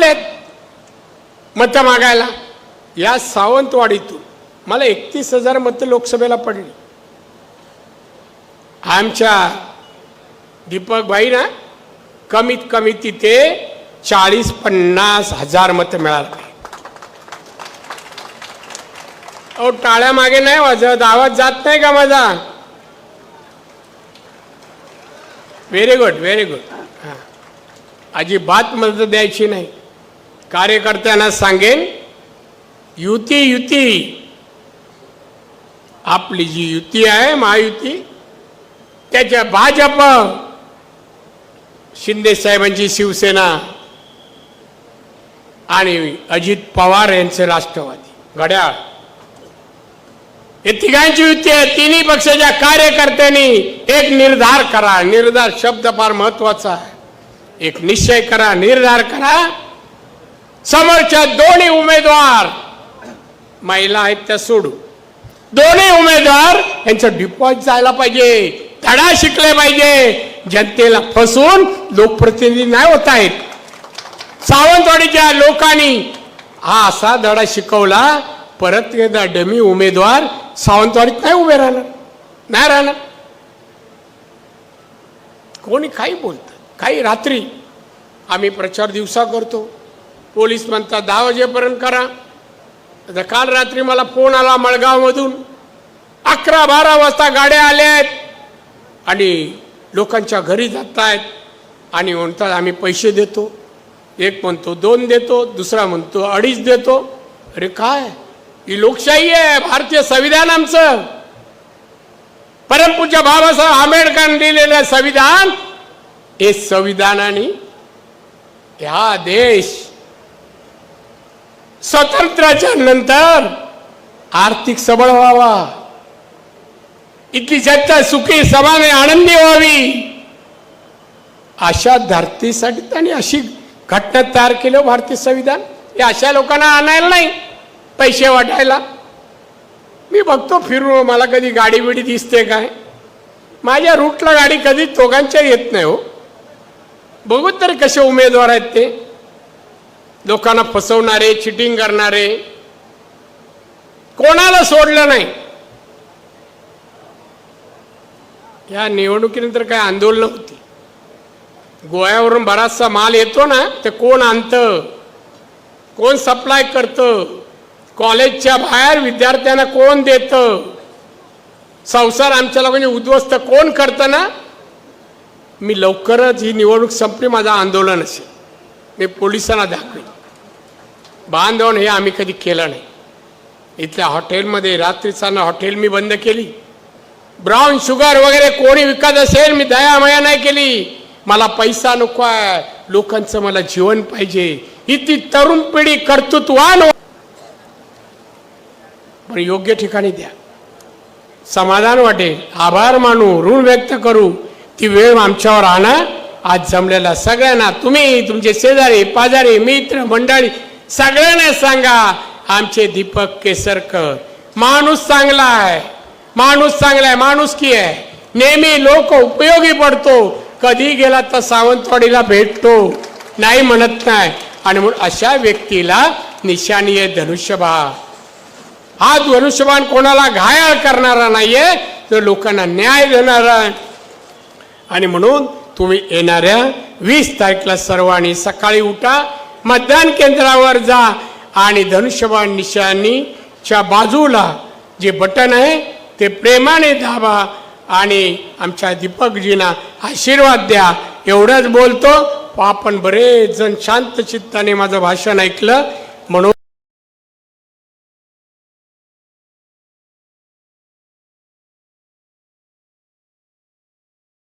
चाललेत मतं मागायला. या सावंतवाडीतून मला एकतीस हजार मतं लोकसभेला पडली. आमच्या दीपक भाई ना कमीत कमी तिथे चाळीस पन्नास हजार मतं मिळाली. अहो टाळ्या मागे नाही वाजत आवाज जात नाही का माझा? व्हेरी गुड व्हेरी गुड हां. अजिबात मदत द्यायची नाही. कार्यकर्त्यांना सांगेन युती युती. आपली जी युती आहे महायुती त्याच्या भाजप शिंदे साहेबांची शिवसेना आणि अजित पवार यांचे राष्ट्रवादी. घड्याळ. हे तिघांची युती आहे. तिन्ही पक्षाच्या कार्यकर्त्यांनी एक निर्धार करा. निर्धार शब्द फार महत्त्वाचा आहे. एक निश्चय करा. निर्धार करा. समोरच्या दोन्ही उमेदवार महिला आहेत त्या सोडू दोन्ही उमेदवार यांचं डिपॉझिट जायला पाहिजे धडा शिकले पाहिजे. जनतेला फसवून लोकप्रतिनिधी नाही होत आहेत. सावंतवाडीच्या लोकांनी हा असा धडा शिकवला परत एकदा डमी उमेदवार सावंतवाडीत नाही उभे राहणार नाही राहणार. कोणी काही बोलतं काही रात्री आम्ही प्रचार दिवसा करतो. पोलीस म्हणतात दहा वाजेपर्यंत करा. आता काल रात्री मला फोन आला मळगावमधून अकरा बारा वाजता गाड्या आल्या आहेत आणि लोकांच्या घरी जात आहेत आणि म्हणतात आम्ही पैसे देतो. एक म्हणतो दोन देतो. दुसरा म्हणतो अडीच देतो. अरे काय? ही लोकशाही आहे भारतीय संविधान आमचं. परमपूज्य बाबासाहेब आंबेडकरांनी दिलेलं संविधान हे संविधानाने ह्या देश स्वातंत्र्याच्या नंतर आर्थिक सबळ व्हावा. इथली जनता सुखी समाने आनंदी व्हावी. अशा धरतीसाठी त्यांनी अशी घटना तयार केलं हो भारतीय संविधान. हे अशा लोकांना आणायला नाही पैसे वाटायला. मी बघतो फिरून मला कधी गाडी बिडी दिसते काय? माझ्या रूटला गाडी कधी दोघांच्या येत नाही हो. बघू तरी कसे उमेदवार आहेत ते. लोकांना फसवणारे चिटिंग करणारे कोणाला सोडलं नाही? या निवडणुकीनंतर काय आंदोलन होती. गोव्यावरून बराचसा माल येतो ना ते कोण आणतं? कोण सप्लाय करतं? कॉलेजच्या बाहेर विद्यार्थ्यांना कोण देतं? संसार आमच्या लोकांनी म्हणजे उद्ध्वस्त कोण करतं ना? मी लवकरच ही निवडणूक संपली माझं आंदोलन असेल. मी पोलिसांना दाखवेन. बांधवण हे आम्ही कधी केलं नाही. इथल्या हॉटेलमध्ये रात्रीचाना हॉटेल मी बंद केली. ब्राऊन शुगर वगैरे कोणी विकत असेल मी दयामया नाही केली. मला पैसा नको आहे. लोकांचं मला जीवन पाहिजे. ही ती तरुण पिढी कर्तृत्वान हो- पण योग्य ठिकाणी द्या. समाधान वाटेल. आभार मानू ऋण व्यक्त करू. ती वेळ आमच्यावर आणा. आज जमलेला सगळ्यांना तुम्ही तुमचे शेजारी पाजारी मित्र मंडळी सगळ्यांना सांगा आमचे दीपक केसरकर माणूस चांगला आहे माणूस चांगला आहे माणूस की आहे? नेहमी लोक उपयोगी पडतो कधी गेला तर सावंतवाडीला भेटतो नाही म्हणत नाही. आणि म्हणून अशा व्यक्तीला निशाणी आहे धनुष्यबाण हा धनुष्यबाण कोणाला घायाळ करणारा नाहीये तर लोकांना न्याय देणारा आणि म्हणून तुम्ही येणाऱ्या वीस तारखेला सर्वांनी सकाळी उठा मतदान केंद्रावर जा आणि धनुष्यबाण निशाणीच्या बाजूला जे बटन आहे ते प्रेमाने दाबा आणि आमच्या दीपकजींना आशीर्वाद द्या. एवढंच बोलतो. आपण बरेच जण शांत चित्ताने माझं भाषण ऐकलं. म्हणून